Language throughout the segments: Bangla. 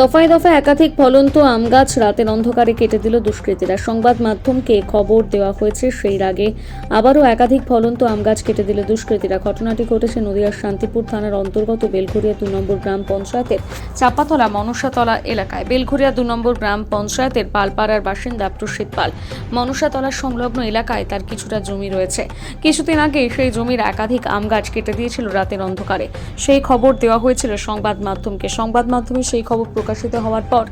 দফায় দফায় একাধিক ফলন্ত আম গাছ রাতের অন্ধকারে কেটে দিল দুষ্কৃতীরা। সংবাদ মাধ্যমকে খবর দেওয়া হয়েছে সেই আগে আবারও একাধিক ফলন্ত আম গাছ কেটে দিল দুষ্কৃতীরা। ঘটনাটি ঘটেছে নদিয়ার শান্তিপুর থানার অন্তর্গত বেলঘরিয়া দু নম্বর গ্রাম পঞ্চায়েতের চাপাতলা মনসাতলা এলাকায়। বেলঘরিয়া দু নম্বর গ্রাম পঞ্চায়েতের পালপাড়ার বাসিন্দা প্রসিদ পাল। মনসাতলা সংলগ্ন এলাকায় তার কিছুটা জমি রয়েছে। কিছুদিন আগে সেই জমির একাধিক আম গাছ কেটে দিয়েছিল রাতের অন্ধকারে। সেই খবর দেওয়া হয়েছিল সংবাদ মাধ্যমকে। সংবাদ মাধ্যমে সেই খবর প্রকাশিত হওয়ার পর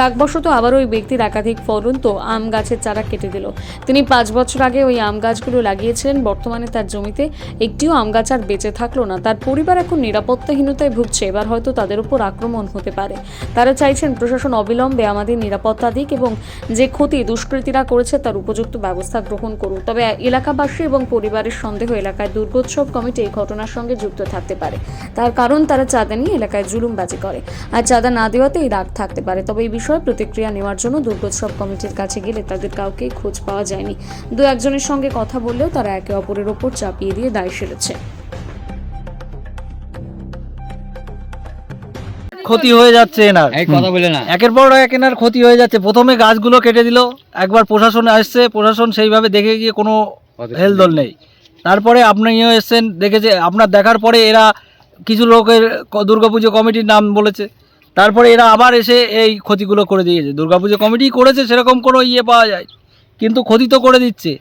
রাগবশত আবার ওই ব্যক্তির একাধিক ফলন্ত আম গাছের চারা কেটে দিল। তিনি পাঁচ বছর আগে ওই আম গাছগুলো লাগিয়েছিলেন, বর্তমানে তার জমিতে একটিও আম গাছ আর বেঁচে থাকল না। তার পরিবার এখন নিরাপত্তাহীনতায় ভুগছে, এবার হয়তো তাদের উপর আক্রমণ হতে পারে। তারা চাইছেন প্রশাসন অবিলম্বে আমাদের নিরাপত্তা দিক এবং যে ক্ষতি দুষ্কৃতীরা করেছে তার উপযুক্ত ব্যবস্থা গ্রহণ করুক। তবে এলাকাবাসী এবং পরিবারের সন্দেহ, এলাকায় দুর্গোৎসব কমিটি এই ঘটনার সঙ্গে যুক্ত থাকতে পারে। তার কারণ তারা চাঁদা নিয়ে এলাকায় জুলুমবাজি করে। আর চাঁদা না দেওয়াতে এই রাগ থাকতে পারে। তবে এই বিষয়ে প্রতিক্রিয়া নেওয়ার জন্য দুর্গোৎসব কমিটির কাছে গেলে তাদের কাউকেই খোঁজ পাওয়া যায়নি। দু একজনের সঙ্গে কথা বললেও তারা একে অপরের ওপর চাপিয়ে দিয়ে দায় সেরেছে। ক্ষতি হয়ে যাচ্ছে এনার। এই কথা বলে না। একের পর এক এনার ক্ষতি হয়ে যাচ্ছে। প্রথমে গাছগুলো কেটে দিল। একবার প্রশাসন আসছে। প্রশাসন সেইভাবে দেখে গিয়ে কোনো হেলদোল নেই। তারপরে আপনিও এসছেন দেখেছে আপনার দেখার পরে এরা কিছু লোকের দুর্গাপুজো কমিটির নাম বলেছে। তারপরে এরা আবার এসে এই ক্ষতিগুলো করে দিয়েছে। দুর্গাপুজো কমিটি করেছে সেরকম কোনো ইয়ে পাওয়া যায়। কিন্তু ক্ষতি তো করে দিচ্ছে।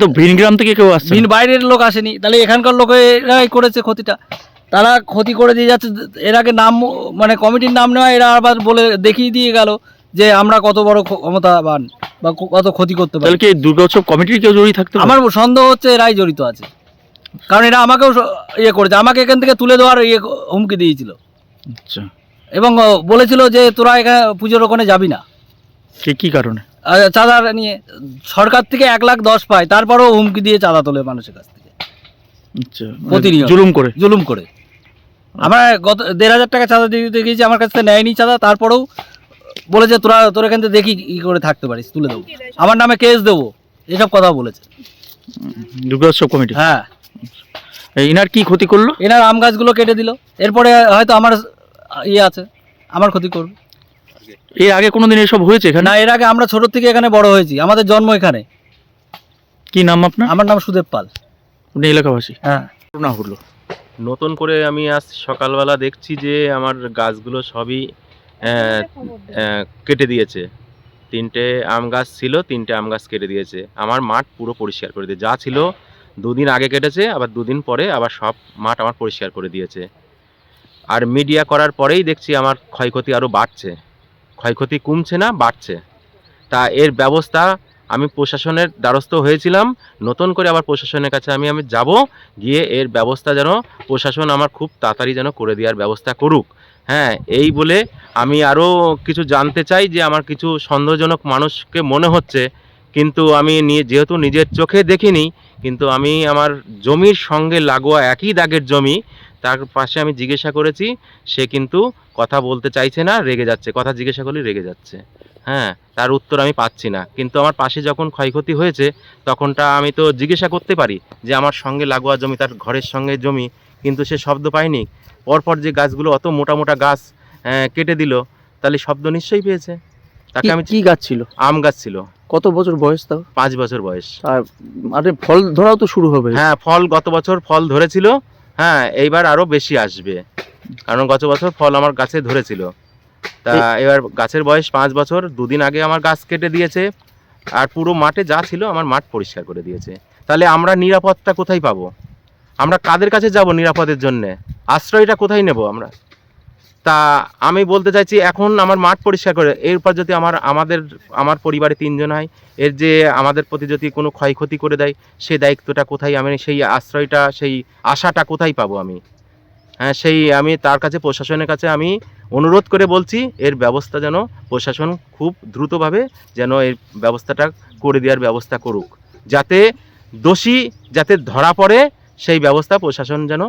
তো ভিন গ্রাম থেকে কেউ আসছে ভিন বাইরের লোক আসেনি। তাহলে এখানকার লোকেরাই করেছে ক্ষতিটা। তারা ক্ষতি করে দিয়ে যাচ্ছে। এর আগে নাম মানে কমিটির নাম নেওয়া এরা আবার বলে দেখিয়ে দিয়ে গেল যে আমরা কত বড় ক্ষ- ক্ষমতাবান বা কত ক্ষতি করতে পারি। কি এই দুর্গোৎসব কমিটির কেউ জড়িয়ে থাকতে? আমার সন্দেহ হচ্ছে এরাই জড়িত আছে। কারণ এরা আমাকেও ইয়ে করেছে। আমাকে এখান থেকে তুলে দেওয়ার ইয়ে হুমকি দিয়েছিল। আচ্ছা। এবং বলেছিল যে তোরা এখানে পুজোর ওখানে যাবি না। কি কি কারণে? চাঁদা নিয়ে সরকার থেকে এক লাখ দশ পায় তারপরেও হুমকি দিয়ে চাঁদা তোলে মানুষের কাছ থেকে। আচ্ছা প্রতিনিয়ত। জুলুম করে? জুলুম করে। আমরা গত দেড় হাজার টাকা চাঁদা দিয়ে গিয়েছি আমার কাছ থেকে নেয়নি চাঁদা তারপরেও বলেছে তোরা তোর এখান থেকে দেখি কি করে থাকতে পারিস তুলে দেবো। আমার নামে কেস দেবো। এসব কথা বলেছে। দুর্গোৎসব কমিটি? হ্যাঁ। এই ইনার কি ক্ষতি করল? এনার আম গাছগুলো কেটে দিল। এরপরে হয়তো আমার ইয়ে আছে আমার ক্ষতি করবে। এর আগে কোনোদিন এসব হয়েছে এখানে? না এর আগে আমরা ছোট থেকে এখানে বড় হয়েছি আমাদের জন্ম এখানে। কি নাম আপনার? আমার নাম সুদেব পাল। আপনি এলাকাবাসী? হ্যাঁ। না হলো নতুন করে আমি আজ সকালবেলা দেখছি যে আমার গাছগুলো সবই কেটে দিয়েছে। তিনটে আম গাছ ছিল তিনটে আম গাছ কেটে দিয়েছে। আমার মাঠ পুরো পরিষ্কার করে দিয়ে যা ছিল দুদিন আগে কেটেছে আবার দুদিন পরে আবার সব মাঠ আমার পরিষ্কার করে দিয়েছে। আর মিডিয়া করার পরেই দেখছি আমার ক্ষয়ক্ষতি আরও বাড়ছে। ক্ষয়ক্ষতি কমছে না, বাড়ছে। তা এর ব্যবস্থা আমি প্রশাসনের দ্বারস্থ হয়েছিলাম। নতুন করে আবার প্রশাসনের কাছে আমি আমি যাব, গিয়ে এর ব্যবস্থা যেন প্রশাসন আমার খুব তাড়াতাড়ি যেন করে দেওয়ার ব্যবস্থা করুক। হ্যাঁ এই বলে আমি আরও কিছু জানতে চাই যে আমার কিছু সন্দেহজনক মানুষকে মনে হচ্ছে। কিন্তু আমি যেহেতু নিজের চোখে দেখিনি, কিন্তু আমি আমার জমির সঙ্গে লাগোয়া একই দাগের জমি তার পাশে আমি জিজ্ঞাসা করেছি সে কিন্তু কথা বলতে চাইছে না রেগে যাচ্ছে। কথা জিজ্ঞাসা করলে রেগে যাচ্ছে। হ্যাঁ তার উত্তর আমি পাচ্ছি না। কিন্তু আমার পাশে যখন ক্ষয়ক্ষতি হয়েছে তখনটা আমি তো জিজ্ঞাসা করতে পারি যে আমার সঙ্গে লাগোয়া জমি তার ঘরের সঙ্গে জমি কিন্তু সে শব্দ পায়নি। পরপর যে গাছগুলো অত মোটা মোটা গাছ কেটে দিল তাহলে শব্দ নিশ্চয়ই পেয়েছে। তাকে আমি কি গাছ ছিল? আম গাছ ছিল। কত বছর বয়স তাও? পাঁচ বছর বয়স। আর মানে ফল ধরাও তো শুরু হবে। হ্যাঁ ফল গত বছর ফল ধরেছিল হ্যাঁ এইবার আরও বেশি আসবে। কারণ গত বছর ফল আমার গাছে ধরেছিল। তা এবার গাছের বয়স পাঁচ বছর দুদিন আগে আমার গাছ কেটে দিয়েছে। আর পুরো মাঠে যা ছিল আমার মাঠ পরিষ্কার করে দিয়েছে। তাহলে আমরা নিরাপত্তা কোথায় পাবো? আমরা কাদের কাছে যাব নিরাপদের জন্যে? আশ্রয়টা কোথায় নেব আমরা? তা আমি বলতে চাইছি, এখন আমার মাঠ পরিষ্কার করে, এরপর যদি আমার, আমাদের, আমার পরিবারে তিনজন হয়, এর যে আমাদের প্রতি যদি কোনো ক্ষয়ক্ষতি করে দেয়, সেই দায়িত্বটা কোথায়? আমি সেই আশ্রয়টা, সেই আশাটা কোথায় পাবো আমি? হ্যাঁ সেই আমি তার কাছে, প্রশাসনের কাছে আমি অনুরোধ করে বলছি, এর ব্যবস্থা যেন প্রশাসন খুব দ্রুতভাবে যেন এর ব্যবস্থাটা করে দেওয়ার ব্যবস্থা করুক। যাতে দোষী যাতে ধরা পড়ে, সেই ব্যবস্থা প্রশাসন যেন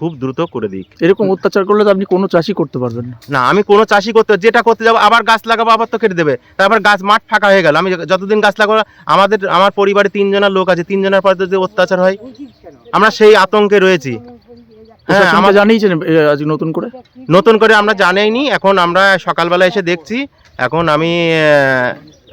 খুব দ্রুত করে দিক। এরকম অত্যাচার করলে তো আপনি কোনো চাষই করতে পারবেন না। না আমি কোনো চাষি করতে যেটা করতে যাব আবার গাছ লাগাবো আবার তো কেটে দেবে। তারপর গাছ মাঠ ফাঁকা হয়ে গেল। আমি যতদিন গাছ লাগাবো আমাদের আমার পরিবারে তিনজনের লোক আছে। তিনজনের পর যদি অত্যাচার হয় আমরা সেই আতঙ্কে রয়েছি। প্রশাসনকে আমার- জানিয়েছেন আজ নতুন করে? নতুন করে আমরা জানাইনি। এখন আমরা সকালবেলা এসে দেখছি। এখন আমি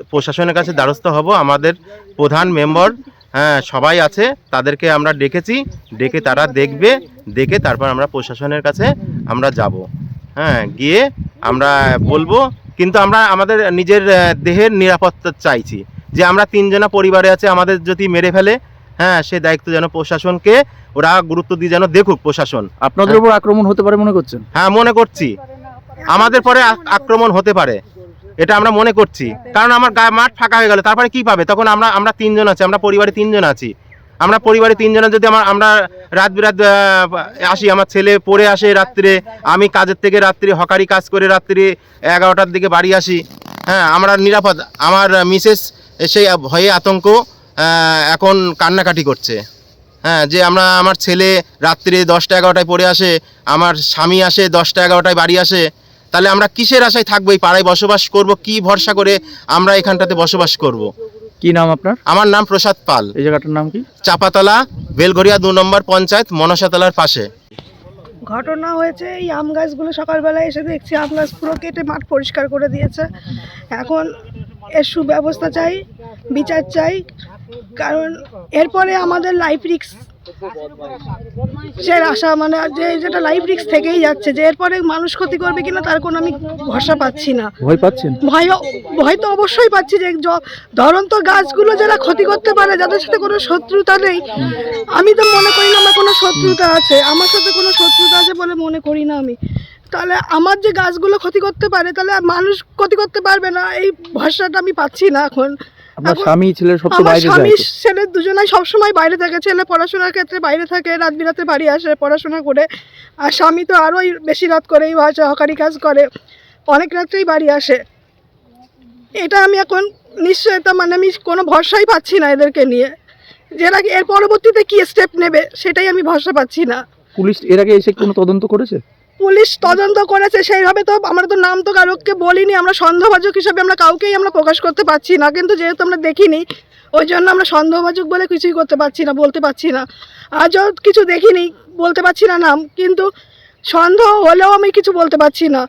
প্রশাসনের কাছে দ্বারস্থ হব। আমাদের প্রধান মেম্বার হ্যাঁ সবাই আছে তাদেরকে আমরা ডেকেছি ডেকে তারা দেখবে দেখে তারপর আমরা প্রশাসনের কাছে আমরা যাব। হ্যাঁ গিয়ে আমরা বলব কিন্তু আমরা আমাদের নিজের দেহের নিরাপত্তা চাইছি যে আমরা তিনজনা পরিবারে আছে আমাদের যদি মেরে ফেলে হ্যাঁ সে দায়িত্ব যেন প্রশাসনকে ওরা গুরুত্ব দিয়ে যেন দেখুক প্রশাসন। আপনাদের উপর আক্রমণ হতে পারে মনে করছেন? হ্যাঁ মনে করছি। আমাদের পরে আক্রমণ হতে পারে। এটা আমরা মনে করছি। কারণ আমার গায়ে মাঠ ফাঁকা হয়ে গেল তারপরে কি পাবে? তখন আমরা আমরা তিনজন আছি আমরা পরিবারে তিনজন আছি। আমরা পরিবারে তিনজনের যদি আমার আমরা রাত বিরাত আসি আমার ছেলে পড়ে আসে রাত্রে আমি কাজের থেকে রাত্রি হকারি কাজ করে রাত্রি এগারোটার দিকে বাড়ি আসি। হ্যাঁ আমরা নিরাপদ। আমার মিসেস সেই ভয়ে আতঙ্ক এখন কান্নাকাটি করছে। হ্যাঁ যে আমরা আমার ছেলে রাত্রে দশটা এগারোটায় পড়ে আসে আমার স্বামী আসে দশটা এগারোটায় বাড়ি আসে তাহলে আমরা কিসের আশায় থাকব? এই পাড়ায় বসবাস করব? কি ভরসা করে আমরা এখানটাতে বসবাস করব। কি নাম আপনার? আমার নাম প্রসাদ পাল। এই জায়গাটার নাম কি? চাপাতলা বেলঘরিয়া দু নম্বর পঞ্চায়েত মনসাতলার পাশে। ঘটনা হয়েছে এই আম গাছগুলো সকালবেলায় এসে দেখছি আম গাছ পুরো কেটে মাঠ পরিষ্কার করে দিয়েছে। এখন এর সুব্যবস্থা চাই বিচার চাই কারণ এরপরে আমাদের লাইফ রিক্স সে আশা মানে যে যেটা লাইফ রিক্স থেকেই যাচ্ছে যে এরপরে মানুষ ক্ষতি করবে কিনা তার কোনো আমি ভরসা পাচ্ছি না। ভয় পাচ্ছেন? ভয় ভয় তো অবশ্যই পাচ্ছি যে ধরন্ত গাছগুলো যারা ক্ষতি করতে পারে যাদের সাথে কোনো শত্রুতা নেই আমি তো মনে করি না আমার কোনো শত্রুতা আছে আমার সাথে কোনো শত্রুতা আছে বলে মনে করি না আমি। তাহলে আমার যে গাছগুলো ক্ষতি করতে পারে তাহলে মানুষ ক্ষতি করতে পারবে না এই ভরসাটা আমি পাচ্ছি না এখন। আপনার স্বামী ছেলের সব তো বাইরে স্বামী। ছেলে দুজনাই সবসময় বাইরে থাকে ছেলে পড়াশোনার ক্ষেত্রে বাইরে থাকে রাত বিরাতে বাড়ি আসে পড়াশোনা করে। আর স্বামী তো আরোই বেশি রাত করেই হকারি কাজ করে অনেক রাত্রেই বাড়ি আসে। এটা আমি এখন নিশ্চয়তা মানে আমি কোনো ভরসাই পাচ্ছি না এদেরকে নিয়ে। যেটা এর পরবর্তীতে কি স্টেপ নেবে সেটাই আমি ভরসা পাচ্ছি না। পুলিশ এর আগে এসে কোনো তদন্ত করেছে? পুলিশ তদন্ত করেছে, সেইভাবে তো আমরা তো নাম তো কারোকে বলিনি, আমরা সন্দেহভাজক হিসাবে আমরা কাউকেই আমরা প্রকাশ করতে পারছি না, কিন্তু যেহেতু আমরা দেখিনি, ওই জন্য আমরা সন্দেহভাজক বলে কিছুই করতে পারছি না, বলতে পারছি না। আজও কিছু দেখিনি, বলতে পারছি না নাম, কিন্তু সন্দেহ হলেও আমি কিছু বলতে পারছি না।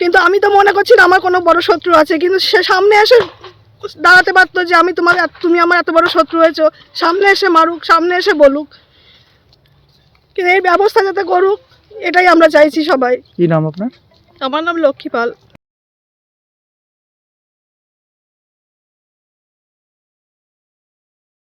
কিন্তু আমি তো মনে করছি না আমার কোনো বড় শত্রু আছে, কিন্তু সে সামনে এসে দাঁড়াতে পারতো যে আমি তোমার তুমি আমার এত বড় শত্রু হয়েছো, সামনে এসে মারুক, সামনে এসে বলুক। কিন্তু এই ব্যবস্থা যাতে করুক এটাই আমরা চাইছি সবাই। কি নাম আপনার? আমার নাম লক্ষ্মী পাল।